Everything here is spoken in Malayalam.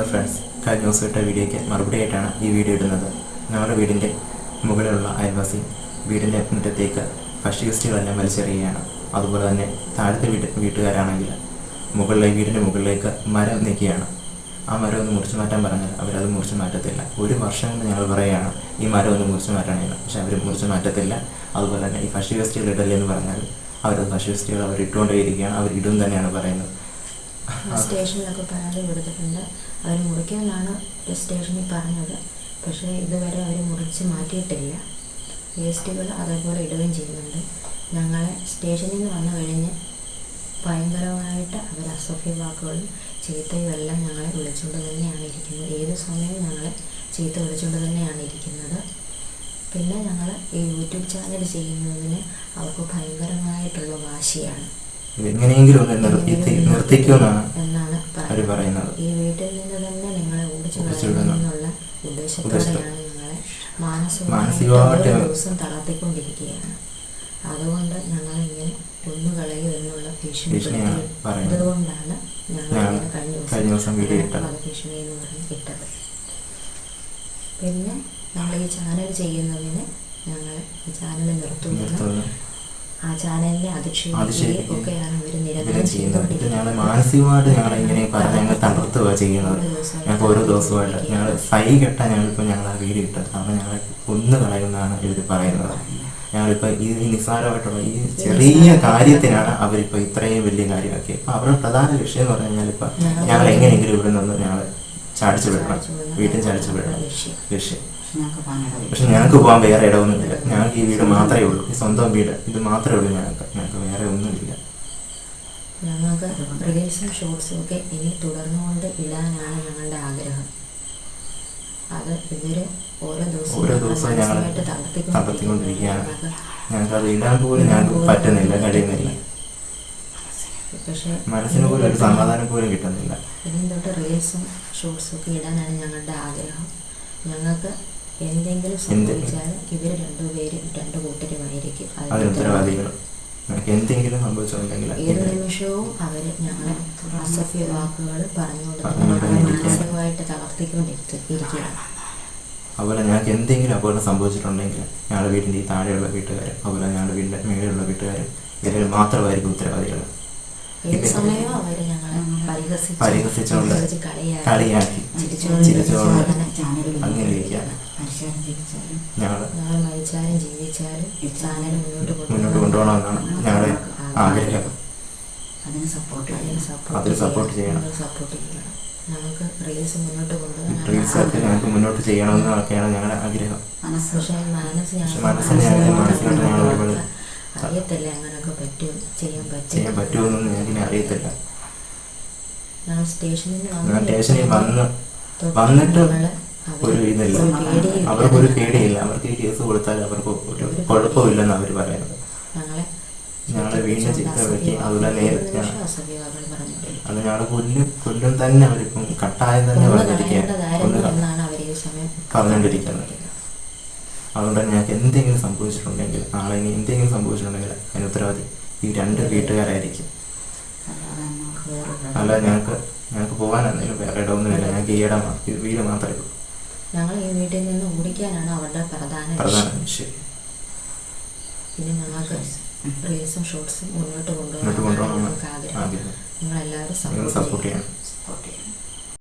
ഹലോ ഫ്രണ്ട്സ് കഴിഞ്ഞ ദിവസം ഇട്ട വീഡിയോയ്ക്ക് മറുപടി ആയിട്ടാണ് ഈ വീഡിയോ ഇടുന്നത്. ഞങ്ങളുടെ വീടിന്റെ മുകളിലുള്ള അയൽവാസി വീടിന്റെ മുറ്റത്തേക്ക് ഭക്ഷ്യഗസ്റ്റുകളെല്ലാം വലിച്ചെറിയുകയാണ്. അതുപോലെ തന്നെ താഴത്തെ വീട്ട് വീട്ടുകാരാണെങ്കിൽ മുകളിലെ വീടിന്റെ മുകളിലേക്ക് മരം നീക്കുകയാണ് ആ മരം ഒന്ന് മുറിച്ചു മാറ്റാൻ പറഞ്ഞാൽ അവരത് മുറിച്ചു മാറ്റത്തില്ല. ഒരു വർഷം കൊണ്ട് ഞങ്ങൾ പറയുകയാണ് ഈ മരം ഒന്ന് മുറിച്ചു മാറ്റണമെന്ന്. പക്ഷേ അവർ മുറിച്ചു മാറ്റത്തില്ല. അതുപോലെ തന്നെ ഈ ഭക്ഷ്യഗസ്റ്റുകൾ ഇടല്ലേ എന്ന് പറഞ്ഞാൽ അവരത് ഭക്ഷ്യഗസ്റ്റുകൾ അവർ ഇട്ടുകൊണ്ടേയിരിക്കുകയാണ് അവർ ഇടും തന്നെയാണ് പറയുന്നത്. സ്റ്റേഷനിലൊക്കെ പരാതി കൊടുത്തിട്ടുണ്ട്. അവർ മുറിക്കാനാണ് സ്റ്റേഷനിൽ പറഞ്ഞത്. പക്ഷേ ഇതുവരെ അവർ മുറിച്ച് മാറ്റിയിട്ടില്ല. വേസ്റ്റുകൾ അതേപോലെ ഇടുകയും ചെയ്യുന്നുണ്ട്. ഞങ്ങളെ സ്റ്റേഷനിൽ നിന്ന് വന്നു കഴിഞ്ഞ് ഭയങ്കരമായിട്ട് അവർ അസഭ്യ വാക്കുകളും ചീത്തയും എല്ലാം ഞങ്ങളെ വിളിച്ചുകൊണ്ട് തന്നെയാണ് ഇരിക്കുന്നത്. ഏത് സമയവും ഞങ്ങളെ ചീത്ത വിളിച്ചുകൊണ്ട് തന്നെയാണ് ഇരിക്കുന്നത്. പിന്നെ ഞങ്ങൾ ഈ യൂട്യൂബ് ചാനൽ ചെയ്യുന്നതിന് അവർക്ക് ഭയങ്കരമായിട്ടുള്ള വാശിയാണ്. എങ്ങനെയെങ്കിലും ഒന്ന് നിർത്തി നിർത്തിക്കുമെന്നാണ് അവർ പറയുന്നത്. ഈ വീട്ടിൽ നിന്ന് തന്നെ നിങ്ങളെ ഓടിച്ചു ഓടിച്ചു കളയണമെന്നുള്ള ഉദ്ദേശത്തോടെയാണ് നിങ്ങളെ മാനസികമായിട്ട് ദിവസം തളർത്തിക്കൊണ്ടിരിക്കുകയാണ്. അതുകൊണ്ട് ഞങ്ങൾ ഇങ്ങനെ കൊന്നുകളയും എന്നുള്ള ഭീഷണി ഭീഷണിയാണ് അതുകൊണ്ടാണ് ഞങ്ങൾ കഴിഞ്ഞ ദിവസം. വധഭീഷണി എന്ന് പറഞ്ഞ് കിട്ടത് പിന്നെ നമ്മൾ ഈ ചാനൽ ചെയ്യുന്നതിന് ഞങ്ങൾ ഈ ചാനൽ നിർത്തുന്നു. നിർത്തുമെന്ന് ആ ചാനലിനെ അധിക്ഷേപിക്കുകയും ഒക്കെയാണ് നിരന്തരം ചെയ്യുന്നത്. മാനസികമായിട്ട് ഞങ്ങൾ ഇങ്ങനെ പറഞ്ഞ് ഞങ്ങൾ തളർത്തുക ചെയ്യുന്നത്. ഞങ്ങൾക്ക് ഓരോ ദിവസമായിട്ട് ഞങ്ങൾ സൈ കെട്ടാൻ ഞങ്ങളിപ്പോൾ ഞങ്ങൾ ആ വീട് കിട്ടാൻ കാരണം ഞങ്ങളെ കൊന്നു കളയുമെന്നാണ് ഇവർ പറയുന്നത്. ഞങ്ങളിപ്പോൾ ഈ നിസ്സാരമായിട്ടുള്ള ഈ ചെറിയ കാര്യത്തിനാണ് അവരിപ്പോൾ ഇത്രയും വലിയ കാര്യമാക്കി അപ്പോൾ അവരുടെ പ്രധാന ലക്ഷ്യം എന്ന് പറഞ്ഞു കഴിഞ്ഞാൽ ഇപ്പം ഞങ്ങൾ എങ്ങനെയെങ്കിലും ഇവിടെ നിന്ന് ഞങ്ങൾ ചാടിച്ചു വിടണം. വീട്ടിൽ ചാടിച്ചു വിടണം. ലക്ഷ്യം. പക്ഷെ ഞങ്ങൾക്ക് പോകാൻ വേറെ ഇടമൊന്നുമില്ല ഞങ്ങൾക്ക് ഈ വീട് മാത്രമേ ഉള്ളൂ. ഈ സ്വന്തം വീട്. ഇത് മാത്രമേ ഉള്ളൂ ഞങ്ങൾക്ക്. ഞങ്ങൾക്ക് വേറെ ഒന്നുമില്ല. ഞങ്ങൾക്ക് റീൽസും ഷോർട്സും ഒക്കെ ഇനി തുടർന്നുകൊണ്ട് ഇടാനാണ് ഞങ്ങളുടെ ആഗ്രഹം. അത് ഇവർ ഓരോ ദിവസവും ഓരോ ദിവസവും ഞങ്ങൾ തളർത്തിക്കൊണ്ടിരിക്കുകയാണ്. ഞങ്ങൾക്ക് ഞങ്ങൾക്ക് അത് ഇടാൻ പോലും ഞങ്ങൾക്ക് പറ്റുന്നില്ല കഴിയുന്നില്ല. പക്ഷേ മനസ്സിന് പോലും ഒരു സമാധാനം പോലും കിട്ടുന്നില്ല. ഇനി തൊട്ട് റീൽസും ഷോർട്സും ഒക്കെ ഇടാനാണ് ഞങ്ങളുടെ ആഗ്രഹം. ഞങ്ങൾക്ക് എന്തെങ്കിലും സംഭവിച്ചാൽ ഇവർ രണ്ടുപേരും രണ്ട് കൂട്ടരുമായിരിക്കും. എന്തെങ്കിലും സംഭവിച്ചിട്ടുണ്ടെങ്കിൽ ഏത് നിമിഷവും ഞങ്ങളെ അസഭ്യ വാക്കുകൾ പറഞ്ഞുകൊണ്ട് പറഞ്ഞുകൊണ്ട് ഞങ്ങളെ ഇരിക്കുകയാണ്. മാനസികമായിട്ട് തളർത്തിക്കൊണ്ടിരിക്കുകയാണ്. അതുപോലെ ഞങ്ങൾക്ക് എന്തെങ്കിലും അപകടം സംഭവിച്ചിട്ടുണ്ടെങ്കിൽ ഞങ്ങളുടെ വീടിന്റെ ഈ താഴെയുള്ള വീട്ടുകാരും അതുപോലെ ഞങ്ങളുടെ വീടിന്റെ മേലെയുള്ള വീട്ടുകാരും ഇതിൽ മാത്രമായിരിക്കും ഉത്തരവാദികൾ പരിഹസിച്ചുകൊണ്ട് കളിയാക്കി ചിരിച്ചുകൊണ്ട് അങ്ങനെ ഞങ്ങൾ ഞങ്ങൾ മരിച്ചാലും ജീവിച്ചാലും ഈ ചാനൽ മുന്നോട്ട് മുന്നോട്ട് കൊണ്ടുപോകണമെന്നാണ് ഞങ്ങളുടെ ആഗ്രഹം. അതിന് സപ്പോർട്ട് അതിന് ചെയ്യണം സപ്പോർട്ട് ചെയ്യണം. സപ്പോർട്ട് ചെയ്യണം. നമുക്ക് റീൽസ് മുന്നോട്ട് കൊണ്ടുപോകാൻ റീൽസൊക്കെ ഞങ്ങൾക്ക് മുന്നോട്ട് ചെയ്യണമെന്നൊക്കെയാണ് ഞങ്ങളുടെ ആഗ്രഹം. പക്ഷേ മനസ്സ് മനസ്സിലോട്ട് ഞങ്ങൾ ഒരുപാട് അറിയത്തില്ല അങ്ങനെയൊക്കെ പറ്റും ചെയ്യാൻ പറ്റും. ചെയ്യാൻ പറ്റുമെന്നൊന്നും ഞങ്ങൾക്ക് അറിയത്തില്ല. സ്റ്റേഷനിൽ സ്റ്റേഷനിൽ വന്ന് വന്നിട്ട് ഒരു ഇതില്ല. അവർക്കൊരു പേടിയില്ല. അവർക്ക് ഈ കേസ് കൊടുത്താൽ അവർക്ക് ഒരു കുഴപ്പമില്ലെന്ന് അവർ പറയുന്നത് ഞങ്ങളെ വീണ്ടും വിളിക്കുകയും അതുപോലെ നേരത്തെ അത് ഞങ്ങളെ കൊല്ലും കൊല്ലും തന്നെ അവരിപ്പം കട്ടായം തന്നെ പറഞ്ഞിരിക്കുകയാണ്. പറഞ്ഞുകൊണ്ടിരിക്കുന്നത്. അതുകൊണ്ട് ഞങ്ങൾക്ക് എന്തെങ്കിലും സംഭവിച്ചിട്ടുണ്ടെങ്കിൽ നാളെ ഇനി എന്തെങ്കിലും സംഭവിച്ചിട്ടുണ്ടെങ്കിൽ അതിന് ഉത്തരവാദി ഈ രണ്ട് വീട്ടുകാരായിരിക്കും. അല്ല ഞങ്ങൾക്ക് ഞങ്ങൾക്ക് പോകാൻ എന്തെങ്കിലും വേറെ ഇടമൊന്നുമില്ല. ഞങ്ങൾക്ക് ഈ ഇടം വീട് മാത്രമേ ഉള്ളൂ. ഞങ്ങൾ ഈ വീട്ടിൽ നിന്ന് ഓടിക്കാനാണ് അവരുടെ പ്രധാന ലക്ഷ്യം. പിന്നെ ഞങ്ങൾക്ക് റീൽസും ഷോർട്സും മുന്നോട്ട് കൊണ്ടുപോകാൻ ഞങ്ങൾക്ക് ആഗ്രഹം. നിങ്ങളെല്ലാവരും നിങ്ങൾ സപ്പോർട്ട് ചെയ്യണം.